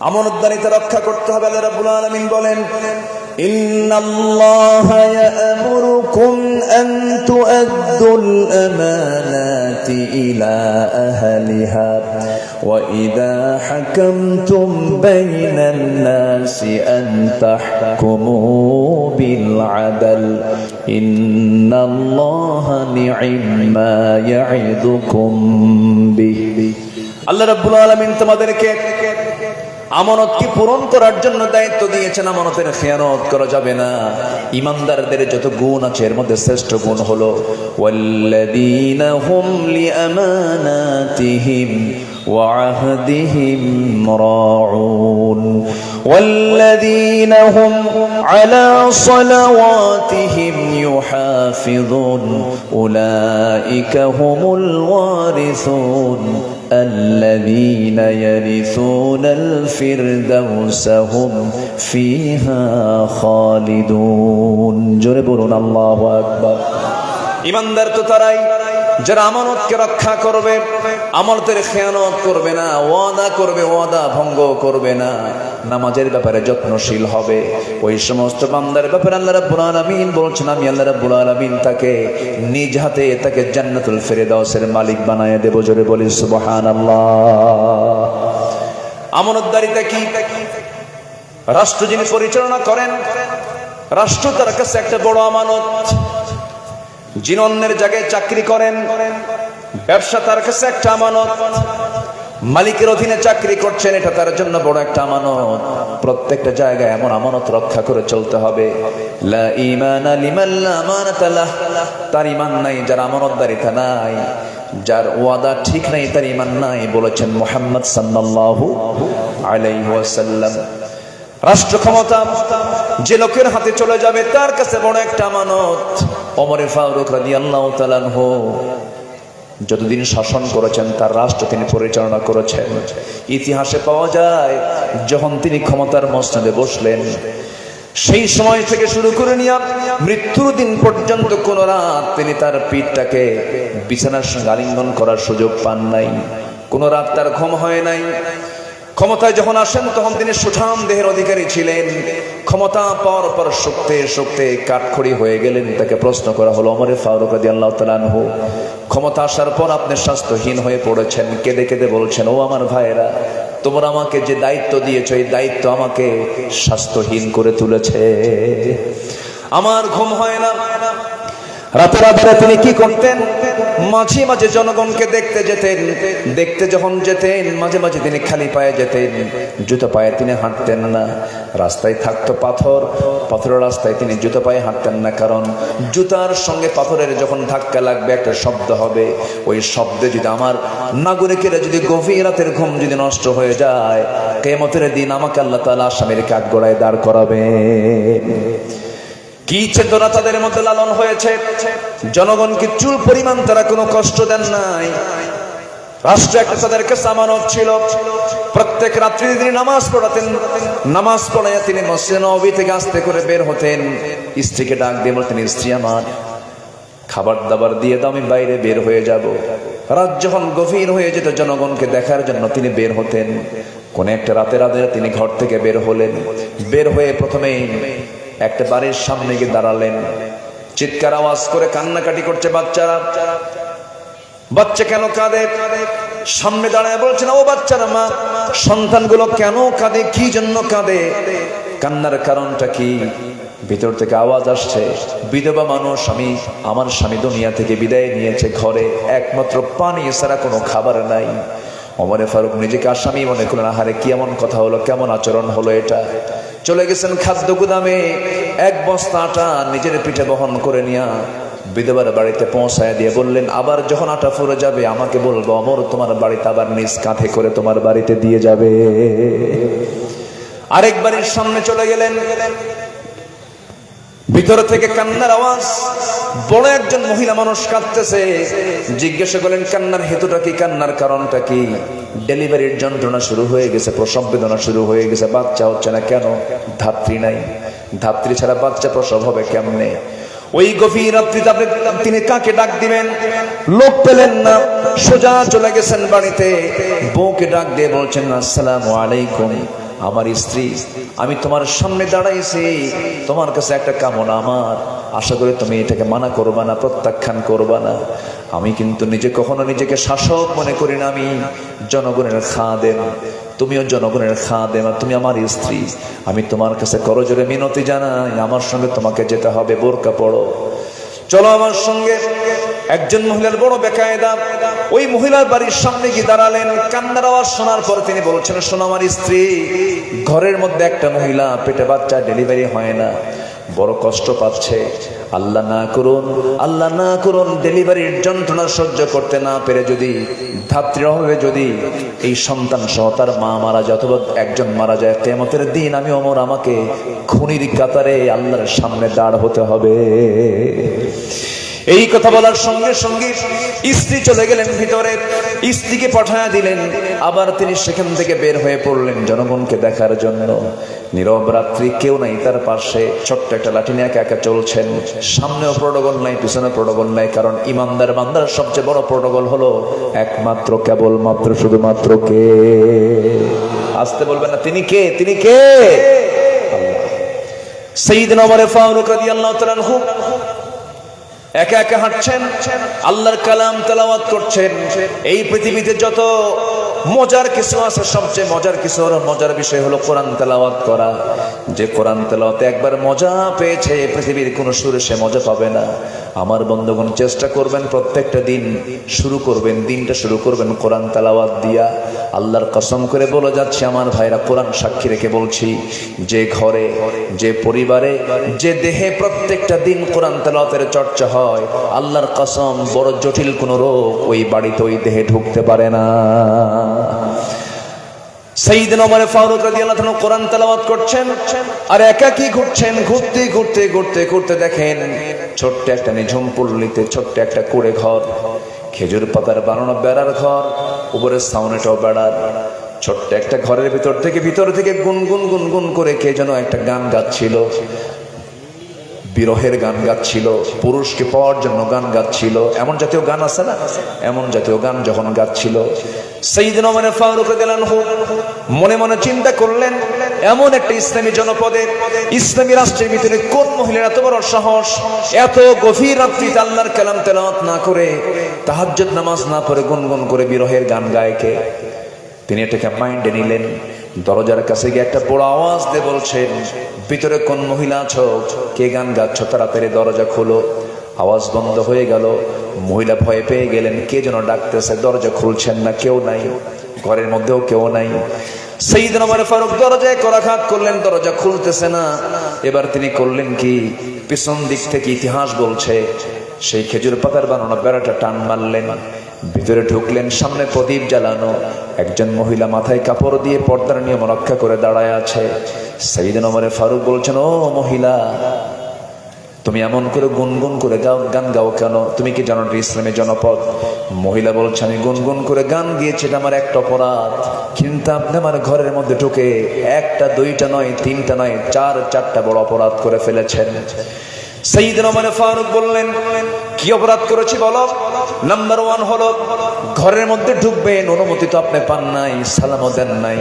আমানতদারিতা রক্ষা করতে হবে আল্লাহ রাব্বুল আলামিন বলেন إن الله يأمركم أن تؤدوا الأمانات إلى أهلها وإذا حكمتم بين الناس أن تحكموا بالعدل إن الله نعم ما يعظكم به আল্লাহ রাব্বুল আলামিন তোমাদেরকে আমানতকে পূরণ করার জন্য দায়িত্ব দিয়েছেন আমানতের খেয়ানত করা যাবে না ইমানদারদের যত গুণ আছে এর মধ্যে শ্রেষ্ঠ গুণ হলো ওয়াল্লাযীনা হুম লিআমানাতিহিম وعهدهم راعون والذين هم على صلواتهم يحافظون أولئك هم الوارثون الذين يرثون الفردوس هم فيها خالدون. جربون الله أكبر إيمان در تترأي যারা আমানতকে রক্ষা করবে, আমানতের খেয়ানত করবে না, ওয়াদা করবে, ওয়াদা ভঙ্গ করবে না। নামাজের ব্যাপারে যত্নশীল হবে। ওই সমস্ত বান্দার ব্যাপারে আল্লাহ রাব্বুল আলামিন বলছেন, আমি আল্লাহ রাব্বুল আলামিন তাকে নিজ হাতে তাকে জান্নাতুল ফেরেদাউসের মালিক বানায় দেব। জোরে বলি সুবহানাল্লাহ। আমানতদারিতা কি? রাষ্ট্র যিনি পরিচালনা করেন, রাষ্ট্র তার কাছে একটা বড় আমানত। যিনি অন্যের জায়গায় চাকরি করেন। ব্যবসা তার কাছে একটা আমানত। মালিকের অধীনে চাকরি করছেন, এটা তার জন্য বড় একটা আমানত। প্রত্যেকটা জায়গায় এমন আমানত রক্ষা করে চলতে হবে। তার ইমান নাই, যার আমানতদারিতা নাই। যার ওয়াদা ঠিক নাই, তার ইমান নাই, বলেছেন মোহাম্মদ সাল্লাল্লাহু আলাইহি ওয়াসাল্লাম। রাষ্ট্র ক্ষমতা যে লোকের হাতে চলে যাবে, তার কাছে বড় একটা আমানত। অমরে ফারুক রাদিয়াল্লাহু তাআলা আনহু যতদিন শাসন করেছেন, তার রাষ্ট্র তিনি পরিচালনা করেছেন। ইতিহাসে পাওয়া যায়, যখন তিনি ক্ষমতার মসনদে বসলেন, সেই সময় থেকে শুরু করে নিয়ে মৃত্যুর দিন পর্যন্ত কোন রাত তিনি তার পিঠটাকে বিছানার সঙ্গে আলিঙ্গন করার সুযোগ পান নাই। কোন রাত তার ঘুম হয় নাই। ক্ষমতায় যখন আসেন, তখন তিনি সুঠাম দেহের অধিকারী ছিলেন। ক্ষমতা পাওয়ার পর শক্তে শক্তে কাঠখড়ি হয়ে গেলেন। তাকে প্রশ্ন করা হলো অমরে ফারুক রাদি আল্লাহ তালানহু ক্ষমতা আসার পর আপনি স্বাস্থ্যহীন হয়ে পড়েছেন? কেঁদে কেঁদে বলছেন, ও আমার ভাইয়েরা, তোমরা আমাকে যে দায়িত্ব দিয়েছ, এই দায়িত্ব আমাকে স্বাস্থ্যহীন করে তুলেছে। আমার ঘুম হয় না রাতের আধারে তিনি কি করতেন? মাঝে মাঝে জনগণকে দেখতে যেতেন, দেখতে যখন যেতেন, মাঝে মাঝে তিনি খালি পায়ে যেতেন, জুতো পায়ে তিনি হাঁটতেন না। রাস্তায় থাকতো পাথর, পাথরের রাস্তায় তিনি জুতো পায়ে হাঁটতেন না, কারণ জুতার সঙ্গে পাথরের যখন ধাক্কা লাগবে, একটা শব্দ হবে। ওই শব্দে যদি আমার নাগরিকেরা যদি গভীর রাতের ঘুম যদি নষ্ট হয়ে যায় কেমতের দিন আমাকে আল্লাহ তালা আসামের কাক গোড়ায় দাঁড় করাবে কি চেতনা তাদের মধ্যে লালন হয়েছে? জনগণকে চুল পরিমাণ তারা কোনো কষ্ট দেন নাই। রাষ্ট্র একটা তাদের কাছে ছিল। প্রত্যেক রাত্রি তিনি নামাজ পড়াতেন। নামাজ পড়াইয়া তিনি মসজিদ নবী থেকে আস্তে করে বের হতেন। স্ত্রীকে ডাক দিয়ে বলতেন, স্ত্রী আমার খাবার দাবার দিয়ে দাও, আমি বাইরে বের হয়ে যাব। রাত যখন গভীর হয়ে যেত, জনগণকে দেখার জন্য তিনি বের হতেন। কোন একটা রাতে রাতে তিনি ঘর থেকে বের হলেন। বের হয়ে প্রথমেই একটা বাড়ির সামনে গিয়ে দাঁড়ালেন। চিৎকার আওয়াজ করে কান্নাকাটি করছে বাচ্চারা। বাচ্চা কেন কাঁদে? সামনে দাঁড়ায় বলছেন, ও বাচ্চারা মা, সন্তানগুলো কেন কাঁদে? কি জন্য কাঁদে? কান্নার কারণটা কি? ভিতর থেকে আওয়াজ আসছে, বিধবা মানুষ, আমি আমার স্বামী দুনিয়া থেকে বিদায় নিয়েছে ঘরে। একমাত্র পানি ছাড়া কোনো খাবার নাই। অমরে ফারুক নিজেকে আসামি মনে করলেন, আহারে, কি এমন কথা হলো? কেমন আচরণ হলো এটা? চলে গেছেন খাদ্য গুদামে। এক বস্তা আটা নিজের পিঠে বহন করে নিয়া বিধবার বাড়িতে পৌঁছায় দিয়ে বললেন, আবার যখন আটা ফুরে যাবে, আমাকে বলব, অমর তোমার বাড়িতে আবার নিজ কাঁধে করে তোমার বাড়িতে দিয়ে যাবে। আরেক বাড়ির সামনে চলে গেলেন। ভিতর থেকে কান্নার আওয়াজ। বড় একজন মহিলা মানুষ কাঁদতেছে। জিজ্ঞাসা করলেন, কান্নার হেতুটা কি? কান্নার কারণটা কি? ডেলিভারির যন্ত্রণা শুরু হয়ে গেছে প্রসব বেদনা শুরু হয়ে গেছে। বাচ্চা হচ্ছে না কেন? ধাত্রী নাই। ধাত্রী ছাড়া বাচ্চা প্রসব হবে কেমনে? ওই গভীর রাত্রিতে আপনি তিনি কাকে ডাক দিবেন? লোক পেলেন না। সোজা চলে গেছেন বাড়িতে। বউকে ডাক দিয়ে বলছেন, আসসালামু আলাইকুম। আমার স্ত্রী, আমি তোমার সামনে দাঁড়াইছি। তোমার কাছে একটা কামনা আমার। আশা করি তুমি এটাকে মানা করবা না, প্রত্যাখ্যান করবা না। আমি কিন্তু নিজে কখনো নিজেকে শাসক মনে করি না আমি। জনগণের খাদেম। তুমিও জনগণের খাদেম আর তুমি আমার স্ত্রী। আমি তোমার কাছে করজোরে মিনতি জানাই। আমার সঙ্গে তোমাকে যেতে হবে, বোরকা পড়ো। চলো আমার সঙ্গে। একজন মহিলার বড় বেকায়দা, ওই মহিলার বাড়ির সামনে গিয়ে দাঁড়ালেন, কান্নার আওয়াজ শোনার পর তিনি বলছেন, শোনো আমার স্ত্রী, ঘরের মধ্যে একটা মহিলা, পেটে বাচ্চা, ডেলিভারি হয় না। বড় কষ্ট পাচ্ছে। আল্লাহ না করুন, আল্লাহ না করুন, ডেলিভারির যন্ত্রণা সহ্য করতে না পেরে যদি, ধাত্রী হবে যদি এই সন্তান সহ তার মা মারা যায় অথবা একজন মারা যায় কেমতের দিন আমি অমর আমাকে খুনির কাতারে আল্লাহর সামনে দাঁড় হতে হবে। এই কথা বলার সঙ্গে সঙ্গে স্ত্রী চলে গেলেন ভিতরে। স্ত্রীকে পাঠায়া দিলেন। আবার তিনি সেখান থেকে বের হয়ে পড়লেন জনগণকে দেখার জন্য। নীরব রাত্রি কেউ নাই তার পাশে। ছোট্ট একটা লাঠি নিয়ে একা একা চলছেন। সামনেও প্রোটোকল নাই পিছনে প্রোটোকল নাই, কারণ ইমানদার বান্দার সবচেয়ে বড় প্রোটোকল হলো একমাত্র কেবল মাত্র, শুধুমাত্র কে? আসতে বলবেন না, তিনি কে? তিনি কে? সঈদিন ওমর ফারুক রাদিয়াল্লাহু তাআলা একা একা হাঁটছেন আল্লাহর কালাম তেলাওয়াত করছেন। এই পৃথিবীতে যত মজার কিছু আছে, সবচেয়ে মজার কিছু হলো, মজার বিষয় হলো কোরআন তেলাওয়াত করা। যে কোরআন তেলাওয়াতে একবার মজা পেয়েছে, পৃথিবীর কোনো সুরে সে মজা পাবে না। আমার বন্ধুগণ, চেষ্টা করবেন প্রত্যেকটা দিন শুরু করবেন, দিনটা শুরু করবেন কোরআন তেলাওয়াত দিয়া। আল্লাহর কসম করে বলে যাচ্ছে, আমার ভাইরা কোরআন সাক্ষী রেখে বলছি, যে ঘরে, যে পরিবারে, যে দেহে প্রত্যেকটা দিন কোরআন তেলাওয়াতের চর্চা হয়, আল্লাহর কসম বড় জটিল কোনো রোগ ওই বাড়িতে ওই দেহে ঢুকতে পারে না। সেইদিন আমার ফারুক রাদিয়াল্লাহু তাআলা কোরআন তেলাওয়াত করছেন আর একাকী ঘুরছেন, ঘুরতে ঘুরতে ঘুরতে ঘুরতে দেখেন ছোট্ট একটা নিঝুম পল্লীতে ছোট্ট একটা কুড়ে ঘর, খেজুর পাতার বানানো বেড়ার ঘর উপরে সাউনেটাও বেড়ার। ছোট্ট একটা ঘরের ভিতর থেকে ভিতর থেকে গুনগুন গুনগুন করে কে যেন একটা গান গাচ্ছিল। বিরহের গান গাচ্ছিল, পুরুষকে পাওয়ার জন্য গান গাচ্ছিল। এমন জাতীয় গান আছে না? এমন জাতীয় গান যখন গাচ্ছিল সেই দিন মানে ফারুক মনে মনে চিন্তা করলেন, এমন একটা ইসলামী জনপদে, ইসলামী রাষ্ট্রের ভিতরে কোন বড় সাহস, এত গভীর কালাম না করে নামাজ না গুনগুন করে বিরহের গান গায়কে তিনি এটাকে মাইন্ডে নিলেন, দরজার কাছে গিয়ে একটা বড় আওয়াজ দিয়ে বলছেন, ভিতরে কোন মহিলা আছো? কে গান গাচ্ছ? তাড়াতাড়ি দরজা খোলো। আওয়াজ বন্ধ হয়ে গেল। মহিলা ভয় পেয়ে গেলেন, কে যেন ডাকতেছে, দরজা খুলছেন না, কেউ নাই, ঘরের মধ্যেও কেউ নাই। সেই দিন আমার ফারুক দরজায় করাঘাত করলেন, দরজা খুলতেছে না। এবার তিনি করলেন কি? পিছন দিক থেকে ইতিহাস বলছে, সেই খেজুর পাতার বানানো বেড়াটা টান মারলেন, ভিতরে ঢুকলেন, সামনে প্রদীপ জ্বালানো। একজন মহিলা মাথায় কাপড় দিয়ে পর্দার নিয়ম রক্ষা করে দাঁড়ায় আছে। সেইদিন আমারে ফারুক বলছেন, ও মহিলা তুমি এমন করে গুনগুন করে গাও গান গাও কেন? তুমি কি জানো ইসলামের জনপদ? মহিলা বলছে, আমি গুনগুন করে গান গিয়েছি, এটা আমার একটা অপরাধ। কিন্তু আপনি আমার ঘরের মধ্যে ঢুকে একটা, দুইটা নয়, তিনটা নয়, চার, চারটা বড় অপরাধ করে ফেলেছেন। ফারুক বললেন, কি অপরাধ করেছি বলো? নাম্বার ওয়ান হলো, ঘরের মধ্যে ঢুকবেন, অনুমতি তো আপনি পান নাই, সালামও দেন নাই।